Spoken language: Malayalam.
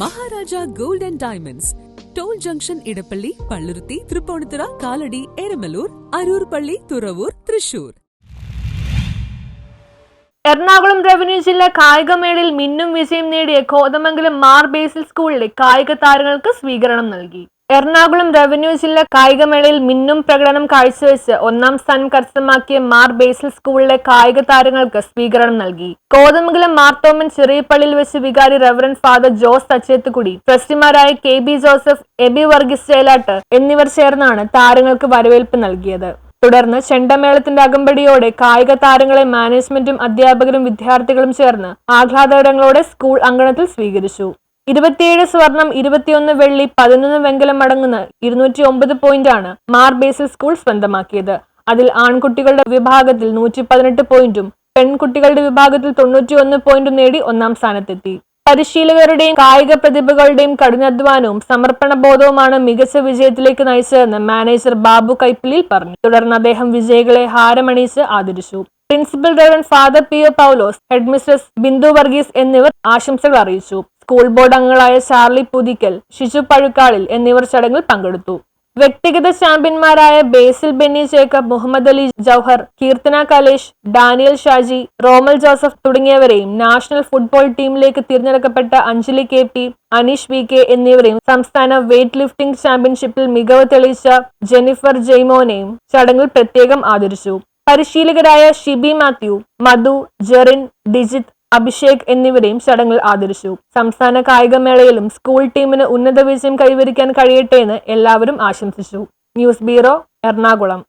Maharaja gold and diamonds. Toll junction Edappally Palluruthy Tripunithura Kalady Eramalloor Aroor പള്ളി തുറവൂർ തൃശൂർ. എറണാകുളം റവന്യൂ ജില്ലാ കായികമേളയിൽ മിന്നും വിജയം നേടിയ കോതമംഗലം മാർ ബേസിൽ സ്കൂളിലെ കായിക താരങ്ങൾക്ക് സ്വീകരണം നൽകി. എറണാകുളം റവന്യൂ ജില്ലാ കായികമേളയിൽ മിന്നും പ്രകടനം കാഴ്ചവെച്ച് ഒന്നാം സ്ഥാനം കരസ്ഥമാക്കിയ മാർ ബേസിൽ സ്കൂളിലെ കായിക താരങ്ങൾക്ക് സ്വീകരണം നൽകി. കോതമംഗലം മാർത്തോമൻ ചെറിയപ്പള്ളിയിൽ വെച്ച് വികാരി reverend father Jose Thachethukudy ട്രസ്റ്റിമാരായ K B Joseph Abi Varghese Chelatt എന്നിവർ ചേർന്നാണ് താരങ്ങൾക്ക് വരവേൽപ്പ് നൽകിയത്. തുടർന്ന് ചെണ്ടമേളത്തിന്റെ അകമ്പടിയോടെ കായിക താരങ്ങളെ മാനേജ്മെന്റും അധ്യാപകരും വിദ്യാർത്ഥികളും ചേർന്ന് ആഹ്ലാദകരങ്ങളോടെ സ്കൂൾ അങ്കണത്തിൽ സ്വീകരിച്ചു. ഇരുപത്തിയേഴ് സ്വർണം ഇരുപത്തിയൊന്ന് വെള്ളി പതിനൊന്ന് വെങ്കലം അടങ്ങുന്ന ഇരുന്നൂറ്റി ഒമ്പത് പോയിന്റാണ് മാർ ബേസിൽ സ്കൂൾ സ്വന്തമാക്കിയത്. അതിൽ ആൺകുട്ടികളുടെ വിഭാഗത്തിൽ നൂറ്റി പതിനെട്ട് പോയിന്റും പെൺകുട്ടികളുടെ വിഭാഗത്തിൽ തൊണ്ണൂറ്റി ഒന്ന് പോയിന്റും നേടി ഒന്നാം സ്ഥാനത്തെത്തി. പരിശീലകരുടെയും കായിക പ്രതിഭകളുടെയും കഠിനാധ്വാനവും സമർപ്പണ ബോധവുമാണ് മികച്ച വിജയത്തിലേക്ക് നയിച്ചതെന്ന് മാനേജർ ബാബു കൈപ്പിലിൽ പറഞ്ഞു. തുടർന്ന് അദ്ദേഹം വിജയികളെ ഹാരമണിയിച്ച് ആദരിച്ചു. Principal rev father P O Paulose headmistress Bindu Varghese എന്നിവർ ആശംസകൾ അറിയിച്ചു. സ്കൂൾ ബോർഡ് അംഗങ്ങളായ ചാർലി പുതിക്കൽ ശിശു പഴുക്കാളിൽ എന്നിവർ ചടങ്ങിൽ പങ്കെടുത്തു. വ്യക്തിഗത ചാമ്പ്യന്മാരായ ബേസിൽ Benny Jacob Muhammad Ali Jouhar Keerthana Kalesh Daniel Shaji Romal Joseph തുടങ്ങിയവരെയും നാഷണൽ ഫുട്ബോൾ ടീമിലേക്ക് തിരഞ്ഞെടുക്കപ്പെട്ട Anjali K P Aneesh V K എന്നിവരെയും സംസ്ഥാന വെയ്റ്റ് ലിഫ്റ്റിംഗ് ചാമ്പ്യൻഷിപ്പിൽ മികവ് തെളിയിച്ച ജെനിഫർ ജെയ്മോനെയും ചടങ്ങിൽ പ്രത്യേകം ആദരിച്ചു. പരിശീലകരായ ഷിബി മാത്യു മധു ജെറിൻ ഡിജിത് അഭിഷേക് എന്നിവരെയും ചടങ്ങിൽ ആദരിച്ചു. സംസ്ഥാന കായികമേളയിലും സ്കൂൾ ടീമിന് ഉന്നത വിജയം കൈവരിക്കാൻ കഴിയട്ടെ എന്ന് എല്ലാവരും ആശംസിച്ചു. News bureau Ernakulam.